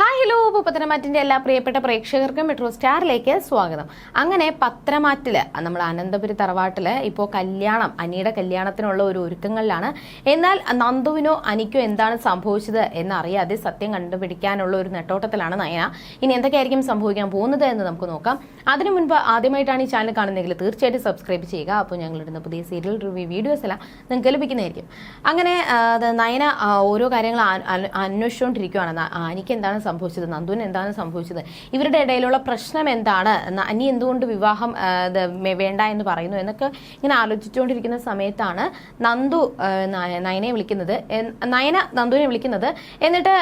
Hi hello പത്തനമാറ്റിന്റെ എല്ലാ പ്രിയപ്പെട്ട പ്രേക്ഷകർക്കും മെട്രോ സ്റ്റാറിലേക്ക് സ്വാഗതം. അങ്ങനെ പത്രമാറ്റിൽ നമ്മൾ അനന്തപുരി തറവാട്ടിൽ ഇപ്പോൾ കല്യാണം അനിയുടെ കല്യാണത്തിനുള്ള ഒരു ഒരുക്കങ്ങളിലാണ്. എന്നാൽ നന്ദുവിനോ അനിക്കോ എന്താണ് സംഭവിച്ചത് എന്നറിയാതെ സത്യം കണ്ടുപിടിക്കാനുള്ള ഒരു നെട്ടോട്ടത്തിലാണ് നയന. ഇനി എന്തൊക്കെയായിരിക്കും സംഭവിക്കാൻ പോകുന്നത് എന്ന് നമുക്ക് നോക്കാം. അതിനു മുൻപ് ആദ്യമായിട്ടാണ് ഈ ചാനൽ കാണുന്നതെങ്കിൽ തീർച്ചയായിട്ടും സബ്സ്ക്രൈബ് ചെയ്യുക. അപ്പോൾ ഞങ്ങളിടുന്ന പുതിയ സീരിയൽ റിവ്യൂ വീഡിയോസ് എല്ലാം നിങ്ങൾക്ക് ലഭിക്കുന്നതായിരിക്കും. അങ്ങനെ നയന ഓരോ കാര്യങ്ങൾ അന്വേഷിച്ചുകൊണ്ടിരിക്കുകയാണ് അനിക്ക് എന്താണ് സംഭവിച്ചത്? നന്ദുവിന് എന്താണ് സംഭവിച്ചത്? ഇവരുടെ ഇടയിലുള്ള പ്രശ്നം എന്താണ്? അനി എന്തുകൊണ്ട് വിവാഹം വേണ്ട എന്ന് പറയുന്നു? എന്നൊക്കെ ഇങ്ങനെ ആലോചിച്ചുകൊണ്ടിരിക്കുന്ന സമയത്താണ് നന്ദു നയനെ വിളിക്കുന്നത്. നയന നന്ദുവിനെ വിളിക്കുന്നത്. എന്നിട്ട്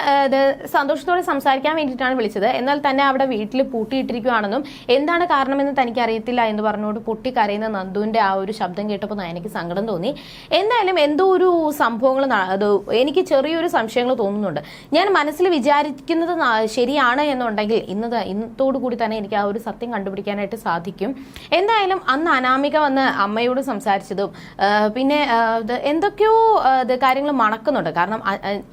സന്തോഷത്തോടെ സംസാരിക്കാൻ വേണ്ടിയിട്ടാണ് വിളിച്ചത്. എന്നാൽ തന്നെ അവിടെ വീട്ടിൽ പൂട്ടിയിട്ടിരിക്കുകയാണെന്നും എന്താണ് കാരണമെന്ന് തനിക്ക് അറിയത്തില്ല എന്ന് പറഞ്ഞുകൊണ്ട് പൊട്ടി കരയുന്ന നന്ദുവിന്റെ ആ ഒരു ശബ്ദം കേട്ടപ്പോൾ നയനയ്ക്ക് സങ്കടം തോന്നി. എന്തായാലും എന്തോ ഒരു സംഭവങ്ങൾ എനിക്ക് ചെറിയൊരു സംശയങ്ങൾ തോന്നുന്നുണ്ട്. ഞാൻ മനസ്സിൽ വിചാരിക്കുന്നത് ശരിയാണ് എന്നുണ്ടെങ്കിൽ ഇന്ന് ഇന്നത്തോടു കൂടി തന്നെ എനിക്ക് ആ ഒരു സത്യം കണ്ടുപിടിക്കാനായിട്ട് സാധിക്കും. എന്തായാലും അന്ന് അനാമിക വന്ന് അമ്മയോട് സംസാരിച്ചതും പിന്നെ എന്തൊക്കെയോ കാര്യങ്ങൾ മണക്കുന്നുണ്ട്. കാരണം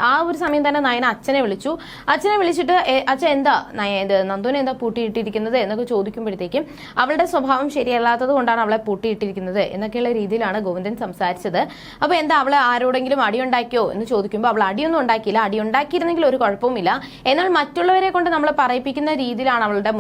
ആ ഒരു സമയം തന്നെ നയന അച്ഛനെ വിളിച്ചു. അച്ഛനെ വിളിച്ചിട്ട് "ഏ, അച്ഛൻ എന്താ നയ ഇത് നന്ദുവിനെ എന്താ പൂട്ടിയിട്ടിരിക്കുന്നത്? എന്നൊക്കെ ചോദിക്കുമ്പോഴത്തേക്കും അവളുടെ സ്വഭാവം ശരിയല്ലാത്തത് കൊണ്ടാണ് അവളെ പൂട്ടിയിട്ടിരിക്കുന്നത്? എന്നൊക്കെയുള്ള രീതിയിലാണ് ഗോവിന്ദൻ സംസാരിച്ചത്. അപ്പോൾ എന്താ അവളെ ആരോടെങ്കിലും അടിയുണ്ടാക്കിയോ? എന്ന് ചോദിക്കുമ്പോൾ അവൾ അടിയൊന്നും ഉണ്ടാക്കിയില്ല. അടിയുണ്ടാക്കിയിരുന്നെങ്കിൽ ഒരു കുഴപ്പവുമില്ല. എന്നാൽ മറ്റുള്ളവരെ കൊണ്ട് നമ്മൾ പറയിപ്പിക്കുന്ന രീതിയിലാണ് അവളുടെ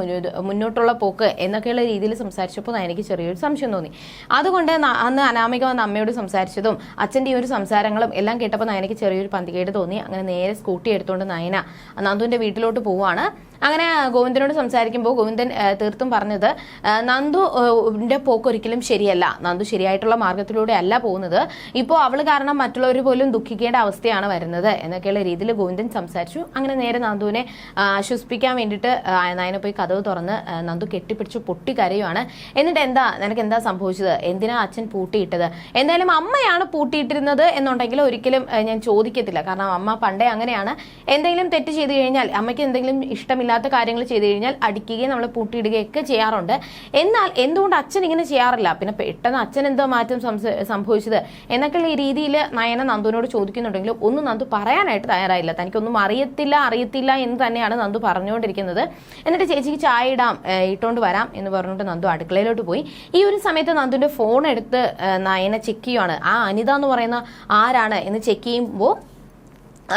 മുന്നോട്ടുള്ള പോക്ക് എന്നൊക്കെയുള്ള രീതിയിൽ സംസാരിച്ചപ്പോൾ എനിക്ക് ചെറിയൊരു സംശയം തോന്നി. അതുകൊണ്ട് അന്ന് അനാമിക വന്ന് അമ്മയോട് സംസാരിച്ചതും അച്ഛന്റെ ഈ ഒരു സംസാരങ്ങളും എല്ലാം കേട്ടപ്പോൾ നയനയ്ക്ക് ചെറിയൊരു പന്തികേട് തോന്നി. അങ്ങനെ നേരെ സ്കൂട്ടി എടുത്തുകൊണ്ട് നയന നന്ദുവിന്റെ വീട്ടിലോട്ട് പോവുകയാണ്. അങ്ങനെ ഗോവിന്ദനോട് സംസാരിക്കുമ്പോൾ ഗോവിന്ദൻ തീർത്തും പറഞ്ഞത് നന്ദുവിന്റെ പോക്ക് ഒരിക്കലും ശരിയല്ല. നന്ദു ശരിയായിട്ടുള്ള മാർഗത്തിലൂടെ അല്ല പോകുന്നത്. ഇപ്പോൾ അവൾ കാരണം മറ്റുള്ളവർ പോലും ദുഃഖിക്കേണ്ട അവസ്ഥയാണ് വരുന്നത് എന്നൊക്കെയുള്ള രീതിയിൽ ഗോവിന്ദൻ സംസാരിച്ചു. അങ്ങനെ നേരെ നന്ദുവിനെ ആശ്വസിപ്പിക്കാൻ വേണ്ടിയിട്ട് നായനെ പോയി കഥവ് തുറന്ന് നന്ദു കെട്ടിപ്പിടിച്ച് പൊട്ടി കരയുവാണ് എന്നിട്ട് എന്താ നിനക്ക് എന്താ സംഭവിച്ചത്? എന്തിനാ അച്ഛൻ പൂട്ടിയിട്ടത്? എന്തായാലും അമ്മയാണ് പൂട്ടിയിട്ടിരുന്നത് എന്നുണ്ടെങ്കിൽ ഒരിക്കലും ഞാൻ ചോദിക്കത്തില്ല. കാരണം അമ്മ പണ്ടേ അങ്ങനെയാണ്. എന്തെങ്കിലും തെറ്റ് ചെയ്തു കഴിഞ്ഞാൽ അമ്മയ്ക്ക് എന്തെങ്കിലും ഇഷ്ടമില്ലാത്ത കാര്യങ്ങൾ ചെയ്തു കഴിഞ്ഞാൽ അടിക്കുകയും നമ്മൾ പൂട്ടിയിടുകയൊക്കെ ചെയ്യാറുണ്ട്. എന്നാൽ എന്തുകൊണ്ട് അച്ഛൻ ഇങ്ങനെ ചെയ്യാറില്ല? പിന്നെ പെട്ടെന്ന് അച്ഛൻ എന്തോ മാറ്റം സംഭവിച്ചത് എന്നൊക്കെയുള്ള ഈ രീതിയിൽ നയന നന്ദുവിനോട് ചോദിക്കുന്നുണ്ടെങ്കിലും ഒന്നും നന്ദു പറയാനായിട്ട് തയ്യാറായില്ല. തനിക്കൊന്നും അറിയത്തില്ല അറിയത്തില്ല എന്ന് തന്നെയാണ് നന്ദു പറഞ്ഞുകൊണ്ടിരിക്കുന്നത്. എന്നിട്ട് ചേച്ചിക്ക് ചായ ഇടാം ഇട്ടുകൊണ്ട് വരാം എന്ന് പറഞ്ഞുകൊണ്ട് നന്ദു അടുക്കളയിലോട്ട് പോയി. ഈ ഒരു സമയത്ത് നന്ദുവിന്റെ ഫോൺ എടുത്ത് നയന ചെക്ക് ചെയ്യുവാണ്. ആ അനിത എന്ന് പറയുന്ന ആരാണ് എന്ന് ചെക്ക് ചെയ്യുമ്പോൾ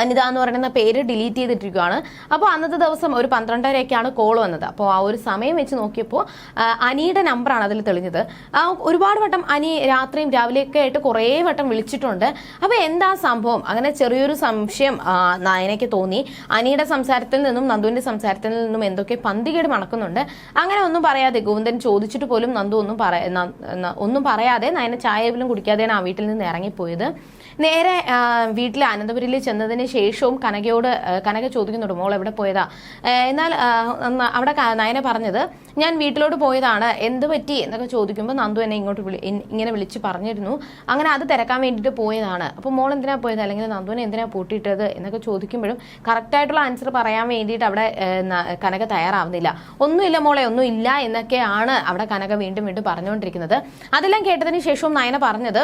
അനിത എന്ന് പറയുന്ന പേര് ഡിലീറ്റ് ചെയ്തിട്ടിരിക്കുകയാണ്. അപ്പോൾ അന്നത്തെ ദിവസം ഒരു പന്ത്രണ്ടരയൊക്കെയാണ് കോൾ വന്നത്. അപ്പോൾ ആ ഒരു സമയം വെച്ച് നോക്കിയപ്പോൾ അനിയുടെ നമ്പറാണ് അതിൽ തെളിഞ്ഞത്. ഒരുപാട് വട്ടം അനി രാത്രിയും രാവിലെയൊക്കെ ആയിട്ട് കുറേ വട്ടം വിളിച്ചിട്ടുണ്ട്. അപ്പോൾ എന്താ സംഭവം? അങ്ങനെ ചെറിയൊരു സംശയം നായനയ്ക്ക് തോന്നി. അനിയുടെ സംസാരത്തിൽ നിന്നും നന്ദുവിന്റെ സംസാരത്തിൽ നിന്നും എന്തൊക്കെ പന്തികേട് മണക്കുന്നുണ്ട്? അങ്ങനെ ഒന്നും പറയാതെ ഗോവിന്ദൻ ചോദിച്ചിട്ട് പോലും നന്ദു ഒന്നും പറയാ ഒന്നും പറയാതെ നയന ചായ പോലും കുടിക്കാതെയാണ് ആ വീട്ടിൽ നിന്ന് ഇറങ്ങിപ്പോയത്. നേരെ വീട്ടിൽ വീട്ടിലെ അനന്തപുരിയിൽ ചെന്നതിന് ശേഷവും കനകയോട് കനക ചോദിക്കുന്നുണ്ട് മോൾ എവിടെ പോയതാ? എന്നാൽ അവിടെ നയനെ പറഞ്ഞത് ഞാൻ വീട്ടിലോട്ട് പോയതാണ്. എന്ത് പറ്റി? എന്നൊക്കെ ചോദിക്കുമ്പോൾ നന്ദു എന്നെ ഇങ്ങോട്ട് വിളി ഇങ്ങനെ വിളിച്ച് പറഞ്ഞിരുന്നു. അങ്ങനെ അത് തിരക്കാൻ വേണ്ടിയിട്ട് പോയതാണ്. അപ്പോൾ മോൾ എന്തിനാ പോയത്? അല്ലെങ്കിൽ നന്ദുവിനെ എന്തിനാ പൂട്ടിയിട്ടത്? എന്നൊക്കെ ചോദിക്കുമ്പോഴും കറക്റ്റായിട്ടുള്ള ആൻസർ പറയാൻ വേണ്ടിയിട്ട് അവിടെ കനക തയ്യാറാവുന്നില്ല. ഒന്നുമില്ല മോളെ ഒന്നുമില്ല എന്നൊക്കെയാണ് അവിടെ കനക വീണ്ടും വീണ്ടും പറഞ്ഞുകൊണ്ടിരിക്കുന്നത്. അതെല്ലാം കേട്ടതിന് ശേഷവും നയന പറഞ്ഞത്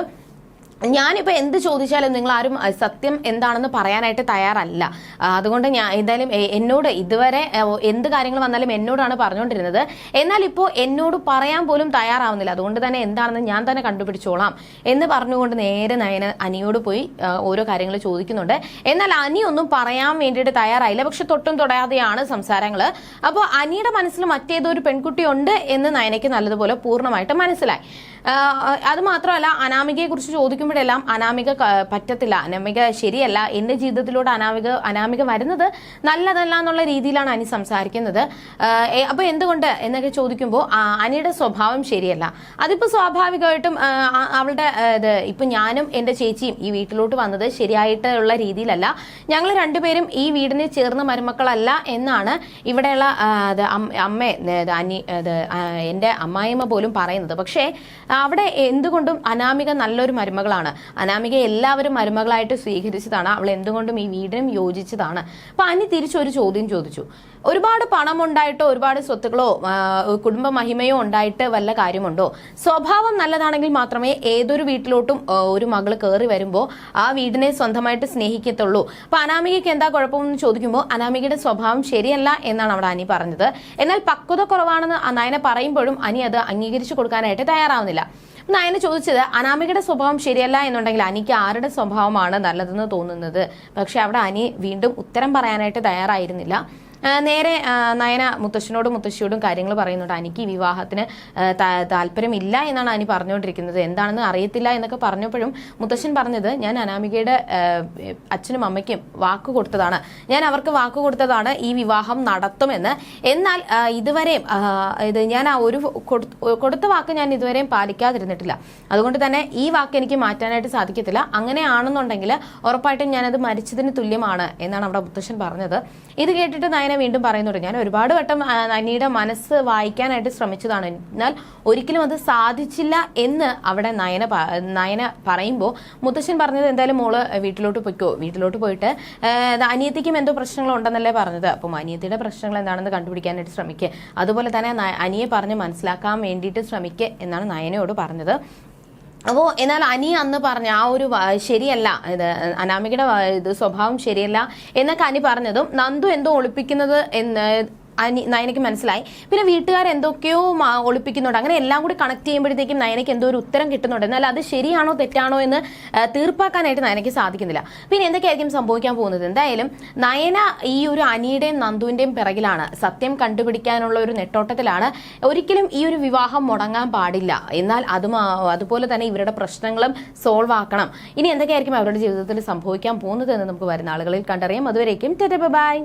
ഞാനിപ്പോൾ എന്ത് ചോദിച്ചാലും നിങ്ങൾ ആരും സത്യം എന്താണെന്ന് പറയാനായിട്ട് തയ്യാറല്ല. അതുകൊണ്ട് ഞാൻ എന്തായാലും എന്നോട് ഇതുവരെ എന്ത് കാര്യങ്ങൾ വന്നാലും എന്നോടാണ് പറഞ്ഞുകൊണ്ടിരുന്നത് എന്നാൽ ഇപ്പോൾ എന്നോട് പറയാൻ പോലും തയ്യാറാവുന്നില്ല. അതുകൊണ്ട് തന്നെ എന്താണെന്ന് ഞാൻ തന്നെ കണ്ടുപിടിച്ചോളാം എന്ന് പറഞ്ഞുകൊണ്ട് നേരെ നയന അനിയോട് പോയി ഓരോ കാര്യങ്ങൾ ചോദിക്കുന്നുണ്ട്. എന്നാൽ അനി ഒന്നും പറയാൻ വേണ്ടിയിട്ട് തയ്യാറായില്ല. പക്ഷെ തൊട്ടും തൊടാതെയാണ് സംസാരങ്ങൾ അപ്പോൾ അനിയുടെ മനസ്സിൽ മറ്റേതോ ഒരു പെൺകുട്ടി ഉണ്ട് എന്ന് നയനയ്ക്ക് നല്ലതുപോലെ പൂർണമായിട്ട് മനസ്സിലായി. അത് മാത്രമല്ല അനാമികയെ കുറിച്ച് ചോദിക്കുമ്പോഴെല്ലാം അനാമിക പറ്റത്തില്ല. അനാമിക ശരിയല്ല. എന്റെ ജീവിതത്തിലൂടെ അനാമിക അനാമിക വരുന്നത് നല്ലതല്ല എന്നുള്ള രീതിയിലാണ് അനി സംസാരിക്കുന്നത്. അപ്പോൾ എന്തുകൊണ്ട് എന്നൊക്കെ ചോദിക്കുമ്പോൾ അനിയുടെ സ്വഭാവം ശരിയല്ല. അതിപ്പോ സ്വാഭാവികമായിട്ടും അവളുടെ ഇത് ഇപ്പൊ ഞാനും എന്റെ ചേച്ചിയും ഈ വീട്ടിലോട്ട് വന്നത് ശരിയായിട്ടുള്ള രീതിയിലല്ല. ഞങ്ങൾ രണ്ടുപേരും ഈ വീടിനെ ചേർന്ന മരുമക്കളല്ല എന്നാണ് ഇവിടെയുള്ള അമ്മ അനി എന്റെ അമ്മായിമ്മ പോലും പറയുന്നത്. പക്ഷേ അവിടെ എന്തുകൊണ്ടും അനാമിക നല്ലൊരു മരുമകളാണ് മരുമകളാണ്. അനാമിക എല്ലാവരും മരുമകളായിട്ട് സ്വീകരിച്ചതാണ്. അവൾ എന്തുകൊണ്ടും ഈ വീടിനും യോജിച്ചതാണ്. അപ്പൊ അനി തിരിച്ചൊരു ചോദ്യം ചോദിച്ചു. ഒരുപാട് പണം ഉണ്ടായിട്ടോ ഒരുപാട് സ്വത്തുക്കളോ കുടുംബ മഹിമയോ ഉണ്ടായിട്ട് വല്ല കാര്യമുണ്ടോ? സ്വഭാവം നല്ലതാണെങ്കിൽ മാത്രമേ ഏതൊരു വീട്ടിലോട്ടും ഒരു മകൾ കയറി വരുമ്പോൾ ആ വീടിനെ സ്വന്തമായിട്ട് സ്നേഹിക്കത്തുള്ളൂ. അപ്പൊ അനാമികയ്ക്ക് എന്താ കുഴപ്പമെന്ന് ചോദിക്കുമ്പോൾ അനാമികയുടെ സ്വഭാവം ശരിയല്ല എന്നാണ് അവിടെ അനി പറഞ്ഞത്. എന്നാൽ പക്വത കുറവാണെന്ന് നയന പറയുമ്പോഴും അനി അത് അംഗീകരിച്ചു കൊടുക്കാനായിട്ട് തയ്യാറാവുന്നില്ല. നയന ചോദിച്ചത് അനാമികയുടെ സ്വഭാവം ശരിയല്ല എന്നുണ്ടെങ്കിൽ അനിക്ക് ആരുടെ സ്വഭാവമാണ് നല്ലതെന്ന് തോന്നുന്നത്? പക്ഷെ അവിടെ അനി വീണ്ടും ഉത്തരം പറയാനായിട്ട് തയ്യാറായിരുന്നില്ല. നേരെ നയന മുത്തശ്ശനോടും മുത്തശ്ശിയോടും കാര്യങ്ങൾ പറയുന്നുണ്ട്. അനിക്ക് വിവാഹത്തിന് താല്പര്യമില്ല എന്നാണ് അനി പറഞ്ഞുകൊണ്ടിരിക്കുന്നത്. എന്താണെന്ന് അറിയത്തില്ല എന്നൊക്കെ പറഞ്ഞപ്പോഴും മുത്തശ്ശൻ പറഞ്ഞത് ഞാൻ അനാമികയുടെ അച്ഛനും അമ്മയ്ക്കും വാക്ക് കൊടുത്തതാണ്. ഞാൻ അവർക്ക് വാക്ക് കൊടുത്തതാണ് ഈ വിവാഹം നടത്തുമെന്ന്. എന്നാൽ ഇതുവരെയും ഇത് ഞാൻ ആ ഒരു കൊടുത്ത വാക്ക് ഞാൻ ഇതുവരെയും പാലിക്കാതിരുന്നിട്ടില്ല. അതുകൊണ്ട് തന്നെ ഈ വാക്ക് എനിക്ക് മാറ്റാനായിട്ട് സാധിക്കത്തില്ല. അങ്ങനെയാണെന്നുണ്ടെങ്കിൽ ഉറപ്പായിട്ടും ഞാനത് മരിച്ചതിന് തുല്യമാണ് എന്നാണ് അവിടെ മുത്തശ്ശൻ പറഞ്ഞത്. ഇത് കേട്ടിട്ട് നയന വീണ്ടും പറയുന്നുണ്ട്. ഞാൻ ഒരുപാട് വട്ടം നനിയുടെ മനസ്സ് വായിക്കാനായിട്ട് ശ്രമിച്ചതാണ്. എന്നാൽ ഒരിക്കലും അത് സാധിച്ചില്ല എന്ന് അവിടെ നയന നയന പറയുമ്പോൾ മുത്തശ്ശൻ പറഞ്ഞത് എന്തായാലും മോൾ വീട്ടിലോട്ട് പോയിക്കോ. വീട്ടിലോട്ട് പോയിട്ട് അനിയത്തിക്കും എന്തോ പ്രശ്നങ്ങളുണ്ടെന്നല്ലേ പറഞ്ഞത്. അപ്പം അനിയത്തിയുടെ പ്രശ്നങ്ങൾ എന്താണെന്ന് കണ്ടുപിടിക്കാനായിട്ട് ശ്രമിക്കുക അതുപോലെ തന്നെ അനിയെ പറഞ്ഞ് മനസ്സിലാക്കാൻ വേണ്ടിയിട്ട് ശ്രമിക്കുക എന്നാണ് നയനയോട് പറഞ്ഞത്. അപ്പോൾ എന്നാൽ അനി അന്ന് പറഞ്ഞ ആ ഒരു ശരിയല്ല ഇത് അനാമികയുടെ ഇത് സ്വഭാവം ശരിയല്ല എന്നൊക്കെ അനി പറഞ്ഞതും നന്ദു എന്തോ ഒളിപ്പിക്കുന്നത് എന്ന് അനി നയനയ്ക്ക് മനസ്സിലായി. പിന്നെ വീട്ടുകാർ എന്തൊക്കെയോ ഒളിപ്പിക്കുന്നുണ്ട്. അങ്ങനെ എല്ലാം കൂടി കണക്ട് ചെയ്യുമ്പോഴത്തേക്കും നയനയ്ക്ക് എന്തോ ഒരു ഉത്തരം കിട്ടുന്നുണ്ട്. എന്നാൽ അത് ശരിയാണോ തെറ്റാണോ എന്ന് തീർപ്പാക്കാനായിട്ട് നയനയ്ക്ക് സാധിക്കുന്നില്ല. പിന്നെ എന്തൊക്കെയായിരിക്കും സംഭവിക്കാൻ പോകുന്നത്? എന്തായാലും നയന ഈ ഒരു അനിയുടെയും നന്ദുവിന്റെയും പിറകിലാണ്. സത്യം കണ്ടുപിടിക്കാനുള്ള ഒരു നെട്ടോട്ടത്തിലാണ്. ഒരിക്കലും ഈ ഒരു വിവാഹം മുടങ്ങാൻ പാടില്ല. എന്നാൽ അതും അതുപോലെ തന്നെ ഇവരുടെ പ്രശ്നങ്ങളും സോൾവ് ആക്കണം. ഇനി എന്തൊക്കെയായിരിക്കും അവരുടെ ജീവിതത്തിൽ സംഭവിക്കാൻ പോകുന്നത് എന്ന് നമുക്ക് വരുന്ന ആളുകളിൽ കണ്ടറിയാം. അതുവരേക്കും ബൈ